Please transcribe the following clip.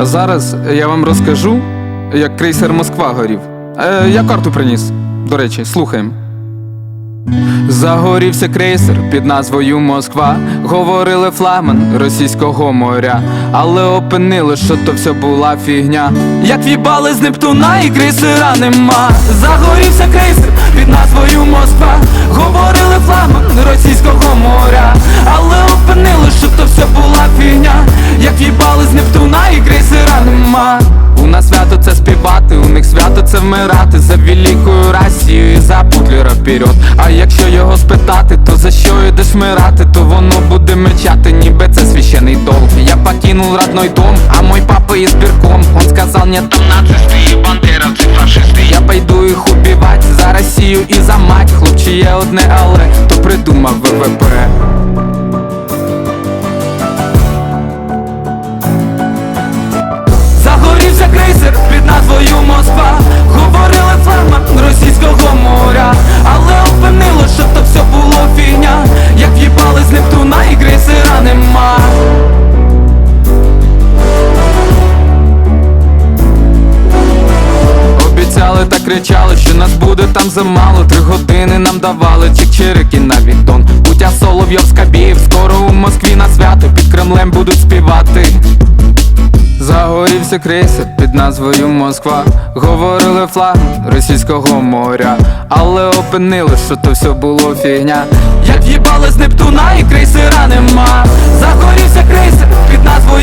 А зараз я вам розкажу, як крейсер Москва горів. Е, я карту приніс. До речі, слухаємо. Загорівся крейсер під назвою Москва. Говорили флагман російського моря, але опинили, що то все була фігня. Як в'їбали з Нептуна і крейсера нема. Загорівся крейсер під назвою Москва. Говорили флагман російського моря, але опинили, що то все була фігня. вмирати за великою Росію і за Путлера вперед. А якщо його спитати, то за що йдеш вмирати, то воно буде мечати, ніби це священий долг. Я покинул родной дом, а мой папа избирком Он сказал, нет, там нацисты и бандеровцы фашисты Я пойду їх убивать за Росію і за мать Хлопче, є одне але, то придумав ВВП Кричали, що нас буде там замало. Три години нам давали чик-чирики на відтон. Путя Соловйов Скабєєв, скоро у Москві на свято Під Кремлем будуть співати. Загорівся крейсер під назвою Москва. Говорили флаг російського моря Але опинили, що то все було фігня. Як в'їбали з Нептуна і крейсера нема. Загорівся крейсер під назвою